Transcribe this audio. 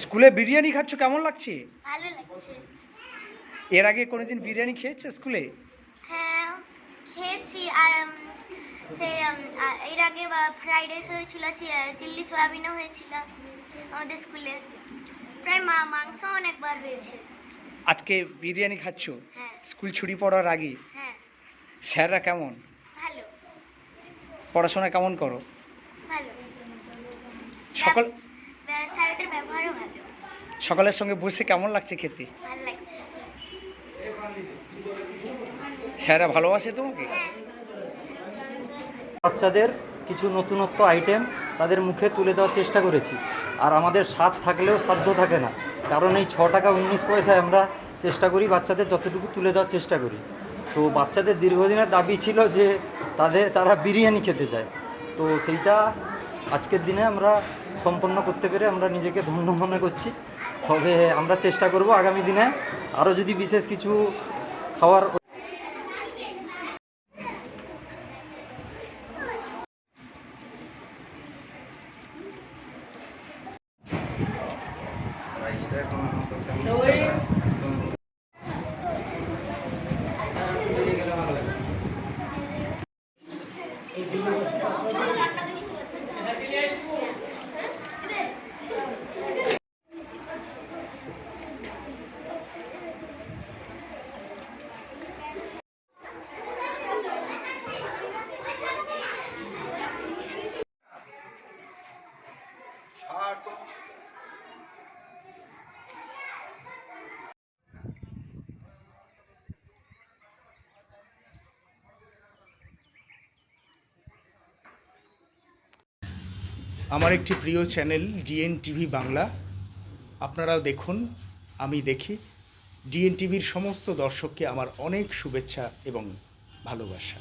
স্কুলে বিরিয়ানি খাচ্ছ কেমন লাগছে? ভালো লাগছে। এর আগে কোনোদিন বিরিয়ানি খেয়েছ স্কুলে? হ্যাঁ খেয়েছি আর সে এর আগে ফ্রাইড রাইস হয়েছিল চিল্লি সয়াবিনও হয়েছিল আমাদের স্কুলে। প্রায় মাংস অনেকবার হয়েছে। আজকে বিরিয়ানি খাচ্ছ? হ্যাঁ। স্কুল ছুটি পড়ার আগে? হ্যাঁ। স্যাররা কেমন? পড়াশোনা কেমন করো? ভালো। সকল সকলের সঙ্গে বসে কেমন লাগছে খেতে? স্যাররা ভালোবাসে তোমাকে? হ্যাঁ। বাচ্চাদের কিছু নতুনত্ব আইটেম তাদের মুখে তুলে দেওয়ার চেষ্টা করেছি। আর আমাদের স্বাদ থাকলেও সাধ্য থাকে না। কারণ এই ছ টাকা উনিশ পয়সায় আমরা চেষ্টা করি বাচ্চাদের যতটুকু তুলে দেওয়ার চেষ্টা করি। তো বাচ্চাদের দীর্ঘদিনের দাবি ছিল যে তাদের, তারা বিরিয়ানি খেতে চায়। তো সেইটা আজকের দিনে আমরা সম্পন্ন করতে পেরে আমরা নিজেকে ধন্য মনে করছি। তবে আমরা চেষ্টা করব আগামী দিনে আরও যদি বিশেষ কিছু খাওয়ার Hardcore. আমার একটি প্রিয় চ্যানেল ডিএন টিভি বাংলা। আপনারাও দেখুন, আমি দেখি। ডিএন টিভির সমস্ত দর্শককে আমার অনেক শুভেচ্ছা এবং ভালোবাসা।